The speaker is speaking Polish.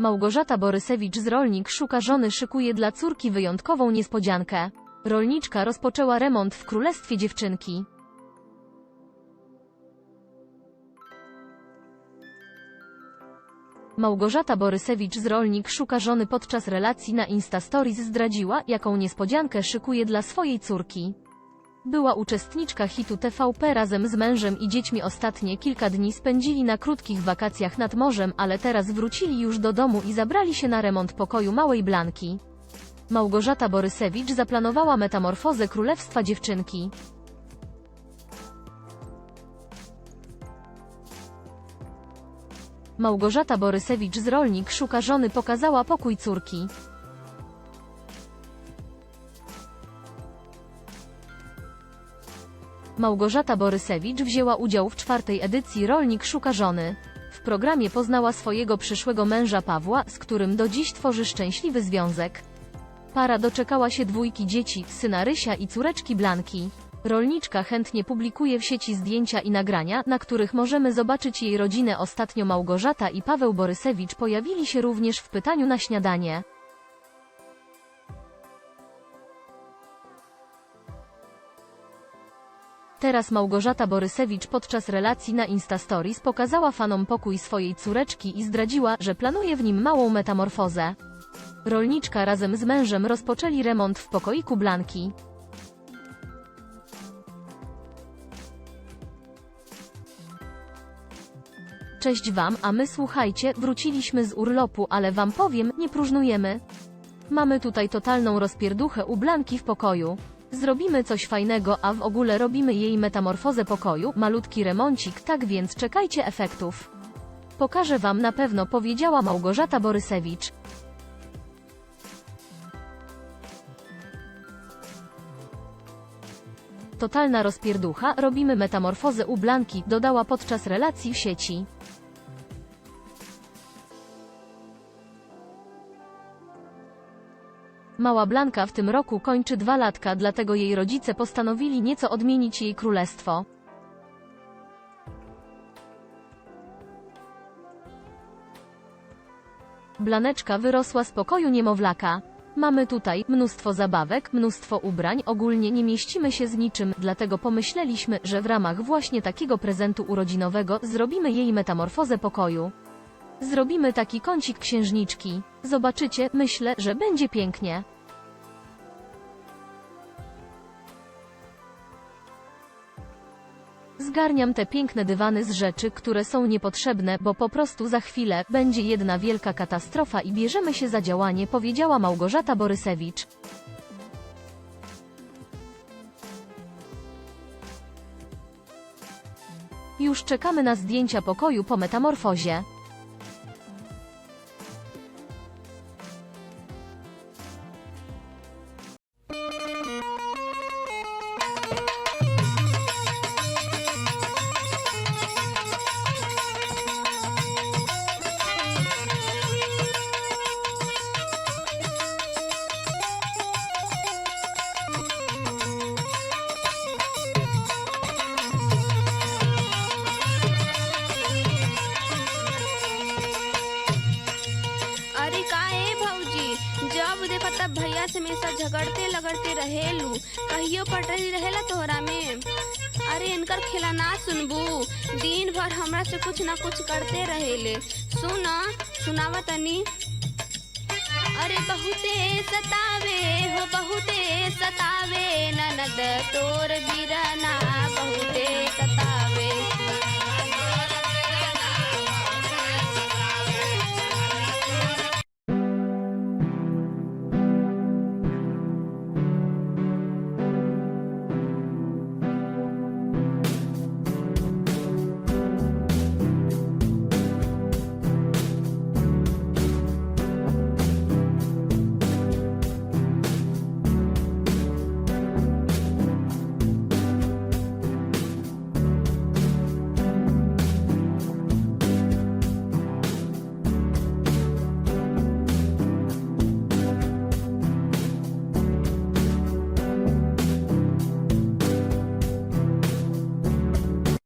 Małgorzata Borysewicz z Rolnik szuka żony szykuje dla córki wyjątkową niespodziankę. Rolniczka rozpoczęła remont w królestwie dziewczynki. Małgorzata Borysewicz z Rolnik szuka żony podczas relacji na Instastories zdradziła, jaką niespodziankę szykuje dla swojej córki. Była uczestniczka hitu TVP razem z mężem i dziećmi ostatnie kilka dni spędzili na krótkich wakacjach nad morzem, ale teraz wrócili już do domu i zabrali się na remont pokoju małej Blanki. Małgorzata Borysewicz zaplanowała metamorfozę królestwa dziewczynki. Małgorzata Borysewicz z Rolnik szuka żony pokazała pokój córki. Małgorzata Borysewicz wzięła udział w czwartej edycji Rolnik szuka żony. W programie poznała swojego przyszłego męża Pawła, z którym do dziś tworzy szczęśliwy związek. Para doczekała się dwójki dzieci, syna Rysia i córeczki Blanki. Rolniczka chętnie publikuje w sieci zdjęcia i nagrania, na których możemy zobaczyć jej rodzinę. Ostatnio Małgorzata i Paweł Borysewicz pojawili się również w pytaniu na śniadanie. Teraz Małgorzata Borysewicz podczas relacji na Instastories pokazała fanom pokój swojej córeczki i zdradziła, że planuje w nim małą metamorfozę. Rolniczka razem z mężem rozpoczęli remont w pokoiku Blanki. Cześć Wam, a my słuchajcie, wróciliśmy z urlopu, ale Wam powiem, nie próżnujemy. Mamy tutaj totalną rozpierduchę u Blanki w pokoju. Zrobimy coś fajnego, a w ogóle robimy jej metamorfozę pokoju, malutki remoncik, tak więc czekajcie efektów. Pokażę Wam na pewno, powiedziała Małgorzata Borysewicz. Totalna rozpierducha, robimy metamorfozę u Blanki, dodała podczas relacji w sieci. Mała Blanka w tym roku kończy dwa latka, dlatego jej rodzice postanowili nieco odmienić jej królestwo. Blaneczka wyrosła z pokoju niemowlaka. Mamy tutaj mnóstwo zabawek, mnóstwo ubrań, ogólnie nie mieścimy się z niczym, dlatego pomyśleliśmy, że w ramach właśnie takiego prezentu urodzinowego zrobimy jej metamorfozę pokoju. Zrobimy taki kącik księżniczki. Zobaczycie, myślę, że będzie pięknie. Zgarniam te piękne dywany z rzeczy, które są niepotrzebne, bo po prostu za chwilę będzie jedna wielka katastrofa i bierzemy się za działanie, powiedziała Małgorzata Borysewicz. Już czekamy na zdjęcia pokoju po metamorfozie. से हमेशा झगड़ते लगड़ते रहेलू। कहियो पटरी रहेला तोहरा में। अरे, इनकर खेला ना सुनबू। दिन भर हमरा से कुछ ना कुछ करते रहेले। सुन, सुनावा तनी। अरे, बहुते सतावे हो, बहुते सतावे। ननद तोर बिरना